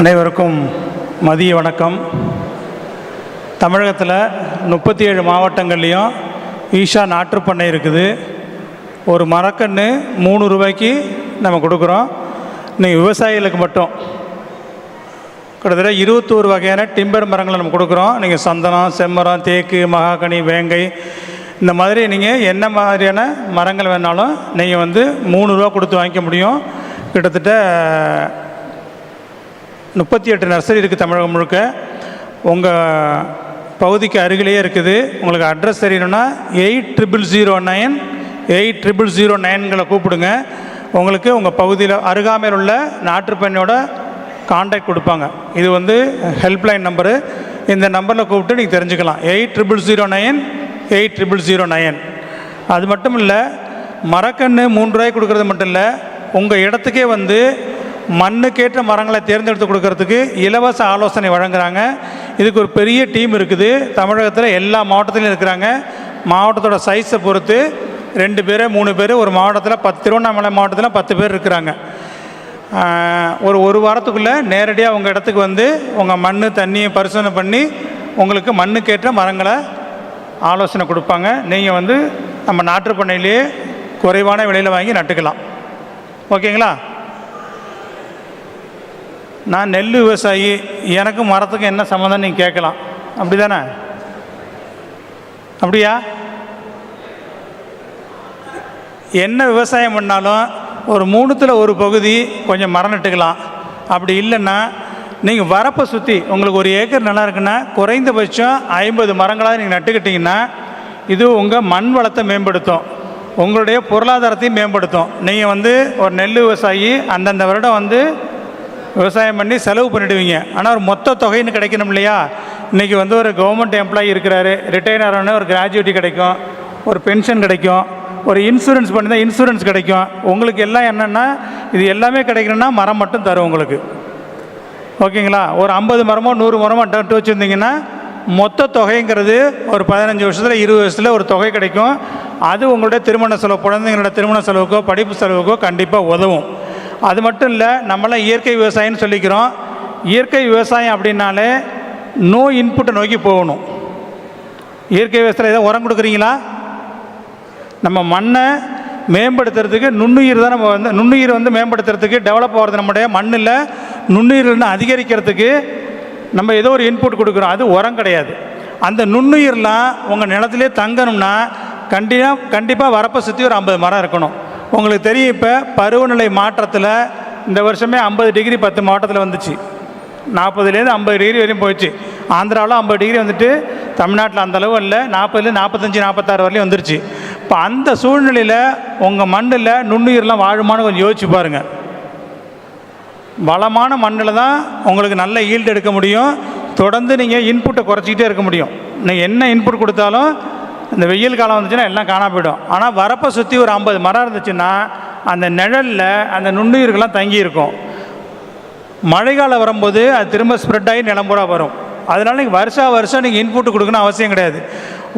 அனைவருக்கும் மதிய வணக்கம். தமிழகத்தில் முப்பத்தி ஏழு மாவட்டங்கள்லேயும் ஈஷா நாற்றுப்பண்ணை இருக்குது. ஒரு மரக்கன்று மூணு ரூபாய்க்கு நம்ம கொடுக்குறோம். நீங்கள் விவசாயிகளுக்கு மட்டும். கிட்டத்தட்ட இருபத்தோரு வகையான டிம்பர் மரங்களை நம்ம கொடுக்குறோம். நீங்கள் சந்தனம் செம்மரம் தேக்கு மகாகனி வேங்கை இந்த மாதிரி நீங்கள் என்ன மாதிரியான மரங்கள் வேணாலும் நீங்கள் வந்து மூணு ரூபா கொடுத்து வாங்கிக்க முடியும். கிட்டத்தட்ட முப்பத்தி எட்டு நர்சரி இருக்குது தமிழகம் முழுக்க. உங்கள் பகுதிக்கு அருகிலேயே இருக்குது. உங்களுக்கு அட்ரஸ் தெரியணும்னா eight triple zero nine eight triple zero நைன்களை கூப்பிடுங்க. உங்களுக்கு உங்கள் பகுதியில் அருகாமையில் உள்ள நாட்டுப்பெண்ணோட காண்டாக்ட் கொடுப்பாங்க. இது வந்து ஹெல்ப்லைன் நம்பரு இந்த நம்பரில் கூப்பிட்டு நீங்கள் தெரிஞ்சுக்கலாம். Eight triple zero nine eight triple zero nine அது மட்டும் இல்லை மரக்கன்று மூன்று ரூபாய்க்கு கொடுக்குறது மட்டும் இல்லை உங்கள் இடத்துக்கே வந்து மண்ணுக்கேற்ற மரங்களை தேர்ந்தெடுத்து கொடுக்கறதுக்கு இலவச ஆலோசனை வழங்குறாங்க. இதுக்கு ஒரு பெரிய டீம் இருக்குது. தமிழகத்தில் எல்லா மாவட்டத்திலையும் இருக்கிறாங்க. மாவட்டத்தோட சைஸை பொறுத்து ரெண்டு பேர் மூணு பேர் ஒரு மாவட்டத்தில் பத்து திருவண்ணாமலை மாவட்டத்தில் பத்து பேர் இருக்கிறாங்க. ஒரு ஒரு வாரத்துக்குள்ளே நேரடியாக உங்கள் இடத்துக்கு வந்து உங்கள் மண் தண்ணியை பரிசோதனை பண்ணி உங்களுக்கு மண்ணுக்கேற்ற மரங்களை ஆலோசனை கொடுப்பாங்க. நீங்கள் வந்து நம்ம நாட்டுப்பண்ணையிலேயே குறைவான விலையில் வாங்கி நட்டுக்கலாம். ஓகேங்களா? நான் நெல் விவசாயி எனக்கும் மரத்துக்கும் என்ன சம்மந்தம் நீங்கள் கேட்கலாம். அப்படி தானே அப்படியா? என்ன விவசாயம் பண்ணாலும் ஒரு மூணுத்தில் ஒரு பகுதி கொஞ்சம் மரம் நட்டுக்கலாம். அப்படி இல்லைன்னா நீங்கள் வரப்பை சுற்றி உங்களுக்கு ஒரு ஏக்கர் நல்லா இருக்குன்னா குறைந்தபட்சம் ஐம்பது மரங்களாக நீங்கள் நட்டுக்கிட்டிங்கன்னா இது உங்கள் மண் வளத்தை மேம்படுத்தும். உங்களுடைய பொருளாதாரத்தையும் மேம்படுத்தும். நீங்கள் வந்து ஒரு நெல் விவசாயி அந்தந்த வருடம் வந்து விவசாயம் பண்ணி செலவு பண்ணிடுவீங்க. ஆனால் ஒரு மொத்த தொகைன்னு கிடைக்கணும் இல்லையா? இன்றைக்கி வந்து ஒரு கவர்மெண்ட் எம்ப்ளாயி இருக்கிறாரு. ரிட்டையர் ஆனோடனே ஒரு கிராஜுவேட்டி கிடைக்கும். ஒரு பென்ஷன் கிடைக்கும். ஒரு இன்சூரன்ஸ் பண்ணி தான் இன்சூரன்ஸ் கிடைக்கும். உங்களுக்கு எல்லாம் என்னென்னா இது எல்லாமே கிடைக்கணும்னா மரம் மட்டும் தரும் உங்களுக்கு. ஓகேங்களா? ஒரு ஐம்பது மரமோ நூறு மரமோ நட்டு வச்சுருந்தீங்கன்னா மொத்த தொகைங்கிறது ஒரு பதினஞ்சு வருஷத்தில் இருபது வருஷத்தில் ஒரு தொகை கிடைக்கும். அது உங்களுடைய திருமண செலவு குழந்தைங்களோட திருமண செலவுக்கோ படிப்பு செலவுக்கோ கண்டிப்பாக உதவும். அது மட்டும் இல்லை நம்மளாம் இயற்கை விவசாயம்னு சொல்லிக்கிறோம். இயற்கை விவசாயம் அப்படின்னாலே நோ இன்புட்டை நோக்கி போகணும். இயற்கை விவசாயம் ஏதாவது உரம் கொடுக்குறீங்களா? நம்ம மண்ணை மேம்படுத்துறதுக்கு நுண்ணுயிர் தான் நம்ம வந்து நுண்ணுயிர் வந்து மேம்படுத்துறதுக்கு டெவலப் ஆகிறது நம்முடைய மண்ணில் நுண்ணுயிர்னு அதிகரிக்கிறதுக்கு நம்ம ஏதோ ஒரு இன்புட் கொடுக்குறோம். அது உரம் கிடையாது. அந்த நுண்ணுயிர்லாம் உங்கள் நிலத்திலே தங்கணும்னா கண்டிப்பாக கண்டிப்பாக வரப்பை சுற்றி ஒரு ஐம்பது மரம் இருக்கணும். உங்களுக்கு தெரியும் இப்போ பருவநிலை மாற்றத்தில் இந்த வருஷமே ஐம்பது டிகிரி பத்து மாவட்டத்தில் வந்துச்சு. நாற்பதுலேருந்து ஐம்பது டிகிரி வரையும் போயிடுச்சு. ஆந்திராவில் ஐம்பது டிகிரி வந்துட்டு தமிழ்நாட்டில் அந்தளவு இல்லை நாற்பதுலேருந்து நாற்பத்தஞ்சு நாற்பத்தாறு வரலையும் வந்துருச்சு. இப்போ அந்த சூழ்நிலையில் உங்கள் மண்ணில் நுண்ணுயிரெலாம் வாழுமான்னு கொஞ்சம் யோசிச்சு பாருங்கள் வளமான மண்ணில் தான் உங்களுக்கு நல்ல ஈல்டு எடுக்க முடியும். தொடர்ந்து நீங்கள் இன்புட்டை குறைச்சிக்கிட்டே இருக்க முடியும். நீங்கள் என்ன இன்புட் கொடுத்தாலும் இந்த வெயில் காலம் வந்துச்சுன்னா எல்லாம் காணா போயிடும். ஆனால் வரப்பை சுற்றி ஒரு ஐம்பது மரம் இருந்துச்சுன்னா அந்த நிழலில் அந்த நுண்ணுயிர்கள்லாம் தங்கி இருக்கும் மழைக்காலம் வரும்போது அது திரும்ப ஸ்ப்ரெட் ஆகி நிலம்புறா வரும். அதனால நீங்கள் வருஷா வருஷம் நீங்கள் இன்புட் கொடுக்கணும் அவசியம் கிடையாது.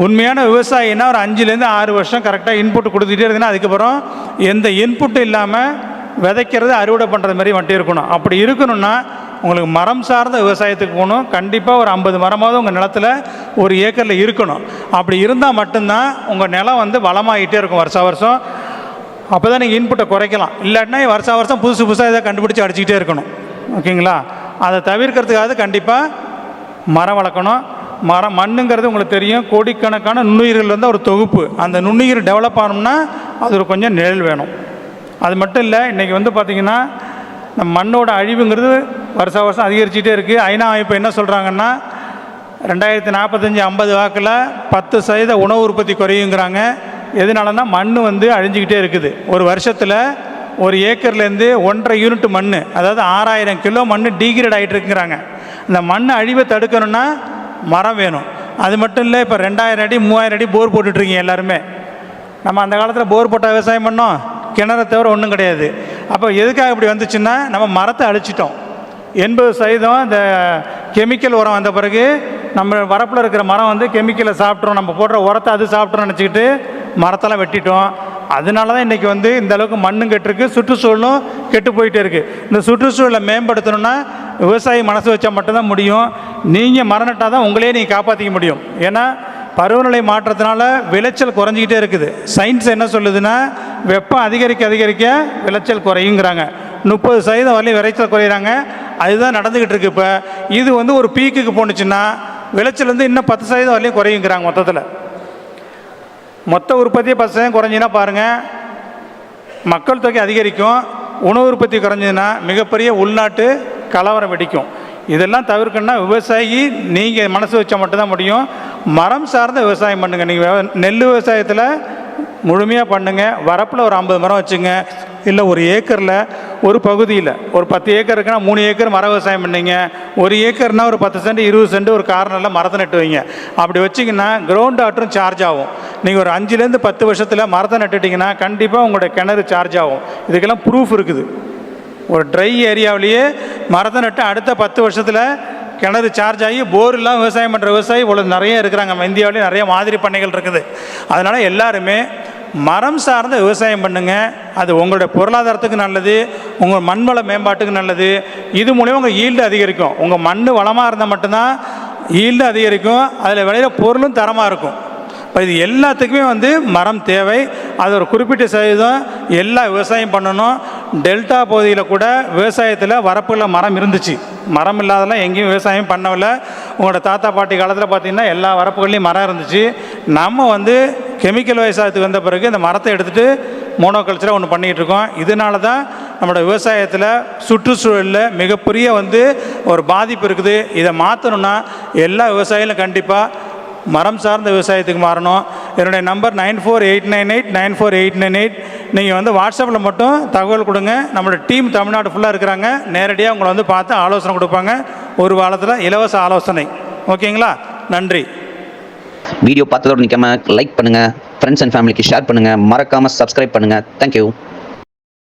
உண்மையான விவசாயினா ஒரு அஞ்சுலேருந்து ஆறு வருஷம் கரெக்டாக இன்புட் கொடுத்துட்டே இருந்தீங்கன்னா அதுக்கப்புறம் எந்த இன்புட்டும் இல்லாமல் விதைக்கிறது அறுவடை பண்ணுறது மாதிரி மட்டும் இருக்கணும். அப்படி இருக்கணும்னா உங்களுக்கு மரம் சார்ந்த விவசாயத்துக்கு போகணும். கண்டிப்பாக ஒரு ஐம்பது மரமாவது உங்கள் நிலத்தில் ஒரு ஏக்கரில் இருக்கணும். அப்படி இருந்தால் மட்டும்தான் உங்கள் நிலம் வந்து வளமாகிட்டே இருக்கும் வருஷா வருஷம். அப்போ தான் நீங்கள் இன்புட்டை குறைக்கலாம். இல்லாட்டினா வருஷா வருஷம் புதுசு புதுசாக இதை கண்டுபிடிச்சி அடிச்சுக்கிட்டே இருக்கணும். ஓகேங்களா? அதை தவிர்க்கிறதுக்காக கண்டிப்பாக மரம் வளர்க்கணும். மரம் மண்ணுங்கிறது உங்களுக்கு தெரியும். கோடிக்கணக்கான நுண்ணுயிர்கள் வந்து ஒரு தொகுப்பு. அந்த நுண்ணுயிர் டெவலப் ஆகணும்னா அது ஒரு கொஞ்சம் நிழல் வேணும். அது மட்டும் இல்லை இன்றைக்கி வந்து பார்த்திங்கன்னா நம்ம மண்ணோட அழிவுங்கிறது வருஷா வருஷம் அதிகரிச்சுட்டே இருக்குது ஐநா அமைப்பு என்ன சொல்கிறாங்கன்னா ரெண்டாயிரத்தி நாற்பத்தஞ்சு ஐம்பது வாக்கில் பத்து சதவீத உணவு உற்பத்தி குறையுங்கிறாங்க. எதனாலன்னா மண் வந்து அழிஞ்சிக்கிட்டே இருக்குது. ஒரு வருஷத்தில் ஒரு ஏக்கர்லேருந்து ஒன்றரை யூனிட் மண் அதாவது ஆறாயிரம் கிலோ மண் டீக்ரேட் ஆகிட்டு இருக்குங்கிறாங்க. இந்த மண் அழிவை தடுக்கணும்னா மரம் வேணும். அது மட்டும் இல்லை இப்போ ரெண்டாயிரம் அடி மூவாயிரம் அடி போர் போட்டுட்ருக்கீங்க எல்லாருமே. நம்ம அந்த காலத்தில் போர் போட்டால் விவசாயம் பண்ணோம். கிணறை தவிர ஒன்றும் கிடையாது. அப்போ எதுக்காக இப்படி வந்துச்சுன்னா நம்ம மரத்தை அழிச்சிட்டோம். எண்பது சதவீதம் இந்த கெமிக்கல் உரம் வந்த பிறகு நம்ம வரப்பில் இருக்கிற மரம் வந்து கெமிக்கலை சாப்பிட்றோம் நம்ம போடுற உரத்தை அது சாப்பிட்றோம்னு நினச்சிக்கிட்டு மரத்தெல்லாம் வெட்டிட்டோம். அதனால தான் இன்றைக்கி வந்து இந்த அளவுக்கு மண்ணும் கெட்டிருக்கு சுற்றுச்சூழலும் கெட்டு போயிட்டே இருக்குது இந்த சுற்றுச்சூழலை மேம்படுத்தணும்னா விவசாயி மனசு வச்சா மட்டும்தான் முடியும். நீங்கள் மரம் நட்டால் தான் உங்களே நீங்கள் காப்பாற்றிக்க முடியும். ஏன்னா பருவநிலை மாற்றத்தினால விளைச்சல் குறைஞ்சிக்கிட்டே இருக்குது. சயின்ஸ் என்ன சொல்லுதுன்னா வெப்பம் அதிகரிக்க அதிகரிக்க விளைச்சல் குறையுங்கிறாங்க. முப்பது சதவீதம் வரலையும் விளைச்சல் குறையிறாங்க. அதுதான் நடந்துக்கிட்டு இருக்கு இப்போ. இது வந்து ஒரு பீக்குக்கு போணுச்சுன்னா விளைச்சல் வந்து இன்னும் பத்து சதவீதம் வரலையும் குறையுங்கிறாங்க மொத்தத்தில். மொத்த உற்பத்தியை பத்து சதவீதம் குறைஞ்சின்னா பாருங்கள் மக்கள் தொகை அதிகரிக்கும் உணவு உற்பத்தி குறைஞ்சதுன்னா மிகப்பெரிய உள்நாட்டு கலவரம் வெடிக்கும். இதெல்லாம் தவிர்க்கணும்னா விவசாயி நீங்கள் மனசு வச்சா மட்டும்தான் முடியும். மரம் சார்ந்த விவசாயம் பண்ணுங்கள் நீங்கள் நெல் விவசாயத்தில் முழுமையாக பண்ணுங்கள் வரப்பில் ஒரு ஐம்பது மரம் வச்சுங்க. இல்லை ஒரு ஏக்கரில் ஒரு பகுதியில் ஒரு பத்து ஏக்கர் இருக்குன்னா மூணு ஏக்கர் மர விவசாயம் பண்ணீங்க. ஒரு ஏக்கர்னா ஒரு பத்து சென்ட் இருபது சென்ட் ஒரு கார்னரில் மரத்தை நட்டு வைங்க. அப்படி வச்சிங்கன்னா கிரவுண்ட் வாட்டரும் சார்ஜ் ஆகும். நீங்கள் ஒரு அஞ்சுலேருந்து பத்து வருஷத்தில் மரத்தை நட்டுட்டிங்கன்னா கண்டிப்பாக உங்களோட கிணறு சார்ஜ் ஆகும். இதுக்கெல்லாம் ப்ரூஃப் இருக்குது. ஒரு ட்ரை ஏரியாவிலேயே மரத்தை நட்டு அடுத்த பத்து வருஷத்தில் கிணறு சார்ஜ் ஆகி போர் விவசாயம் பண்ணுற விவசாயி இவ்வளோ நிறைய இருக்கிறாங்க. நம்ம இந்தியாவிலேயே நிறைய மாதிரி பண்ணைகள் இருக்குது. அதனால் எல்லாருமே மரம் சார்ந்த விவசாயம் பண்ணுங்க. அது உங்களுடைய பொருளாதாரத்துக்கு நல்லது உங்கள் மண் வள மேம்பாட்டுக்கு நல்லது. இது மூலியம் உங்கள் ஈல்டு அதிகரிக்கும். உங்கள் மண் வளமாக இருந்தால் மட்டும்தான் ஈல்டு அதிகரிக்கும். அதில் விளையிற பொருளும் தரமாக இருக்கும். இப்போ இது எல்லாத்துக்குமே வந்து மரம் தேவை. அது ஒரு குறிப்பிட்ட சதவீதம் எல்லா விவசாயம் பண்ணணும். டெல்டா பகுதியில் கூட விவசாயத்தில் வரப்புகளில் மரம் இருந்துச்சு. மரம் இல்லாதெல்லாம் எங்கேயும் விவசாயம் பண்ணவில்லை. உங்களோட தாத்தா பாட்டி காலத்தில் பார்த்திங்கன்னா எல்லா வரப்புகள்லேயும் மரம் இருந்துச்சு. நம்ம வந்து கெமிக்கல் விவசாயத்துக்கு வந்த பிறகு இந்த மரத்தை எடுத்துகிட்டு மோனோகல்ச்சராக ஒன்று பண்ணிகிட்டு இருக்கோம் இதனால தான் நம்மளோட விவசாயத்தில் சுற்றுச்சூழலில் மிகப்பெரிய வந்து ஒரு பாதிப்பு இருக்குது. இதை மாற்றணும்னா எல்லா விவசாயிகளும் கண்டிப்பாக மரம் சார்ந்த விவசாயத்துக்கு மாறணும். என்னுடைய number nine four eight nine eight nine four eight nine eight. நீங்கள் வந்து வாட்ஸ்அப்பில் மட்டும் தகவல் கொடுங்க. நம்மளோட டீம் தமிழ்நாடு ஃபுல்லாக இருக்கிறாங்க. நேரடியாக உங்களை வந்து பார்த்து ஆலோசனை கொடுப்பாங்க. ஒரு வாரத்தில் இலவச ஆலோசனை. ஓகேங்களா? நன்றி. வீடியோ பார்த்ததோடு நிற்காமல் லைக் பண்ணுங்கள் ஃப்ரெண்ட்ஸ் அண்ட் ஃபேமிலிக்கு ஷேர் பண்ணுங்கள் மறக்காமல் சப்ஸ்கிரைப் பண்ணுங்கள் தேங்க்யூ